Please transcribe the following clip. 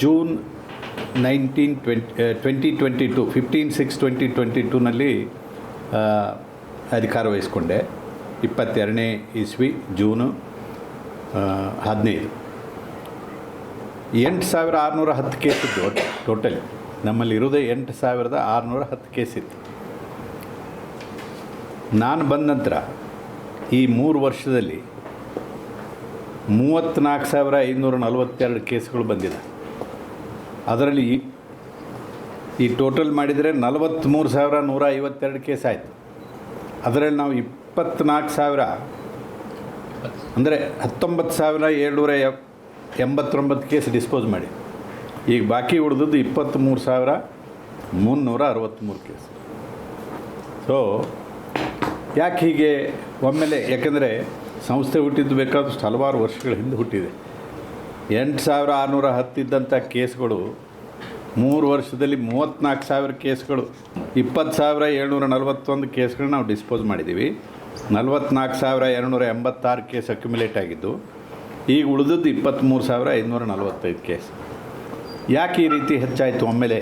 June nineteen twenty twenty twenty two fifteen six twenty twenty ಟೂನಲ್ಲಿ ಅಧಿಕಾರ ವಹಿಸ್ಕೊಂಡೆ. ಇಪ್ಪತ್ತೆರಡನೇ ಇಸ್ವಿ ಜೂನು ಹದಿನೈದು. ಎಂಟು ಸಾವಿರ ಆರುನೂರ ಹತ್ತು ಕೇಸ್ ಇತ್ತು ಟೋಟಲಿ. ನಮ್ಮಲ್ಲಿ ಇರೋದೇ ಎಂಟು ಸಾವಿರದ ಆರುನೂರ ಹತ್ತು ಕೇಸ್ ಇತ್ತು. ನಾನು ಬಂದ ನಂತರ ಈ ಮೂರು ವರ್ಷದಲ್ಲಿ ಮೂವತ್ತ್ನಾಲ್ಕು ಸಾವಿರ ಐನೂರ ನಲವತ್ತೆರಡು ಕೇಸ್ಗಳು ಬಂದಿದೆ. ಅದರಲ್ಲಿ ಈ- ಈ ಟೋಟಲ್ ಮಾಡಿದರೆ ನಲವತ್ತ್ಮೂರು ಸಾವಿರ ನೂರ ಐವತ್ತೆರಡು ಕೇಸ್ ಆಯಿತು. ಅದರಲ್ಲಿ ನಾವು ಇಪ್ಪತ್ತ್ನಾಲ್ಕು ಸಾವಿರ, ಅಂದರೆ ಹತ್ತೊಂಬತ್ತು ಸಾವಿರ ಏಳ್ನೂರ ಎಂಬತ್ತೊಂಬತ್ತು ಕೇಸ್ ಡಿಸ್ಪೋಸ್ ಮಾಡಿ. ಈಗ ಬಾಕಿ ಉಳಿದದ್ದು ಇಪ್ಪತ್ತ್ಮೂರು ಸಾವಿರ ಮುನ್ನೂರ ಅರವತ್ತ್ಮೂರು ಕೇಸ್. ಸೊ ಯಾಕೆ ಹೀಗೆ ಒಮ್ಮೆಲೆ? ಯಾಕೆಂದರೆ ಸಂಸ್ಥೆ ಹುಟ್ಟಿದ್ದು ಬೇಕಾದಷ್ಟು ಹಲವಾರು ವರ್ಷಗಳ ಹಿಂದೆ ಹುಟ್ಟಿದೆ. ಎಂಟು ಸಾವಿರ ಆರುನೂರ ಹತ್ತಿದ್ದಂಥ ಕೇಸ್ಗಳು, ಮೂರು ವರ್ಷದಲ್ಲಿ ಮೂವತ್ತ್ನಾಲ್ಕು ಸಾವಿರ ಕೇಸ್ಗಳು, ಇಪ್ಪತ್ತು ಸಾವಿರ ಏಳ್ನೂರ ನಲವತ್ತೊಂದು ಕೇಸ್ಗಳನ್ನ ನಾವು ಡಿಸ್ಪೋಸ್ ಮಾಡಿದ್ದೀವಿ. ನಲವತ್ತ್ನಾಲ್ಕು ಸಾವಿರ ಎರಡುನೂರ ಎಂಬತ್ತಾರು ಕೇಸ್ ಅಕ್ಯುಮುಲೇಟ್ ಆಗಿದ್ದು, ಈಗ ಉಳಿದದ್ದು ಇಪ್ಪತ್ತ್ಮೂರು ಸಾವಿರ ಐದುನೂರ ನಲವತ್ತೈದು ಕೇಸ್. ಯಾಕೆ ಈ ರೀತಿ ಹೆಚ್ಚಾಯಿತು ಒಮ್ಮೆಲೆ?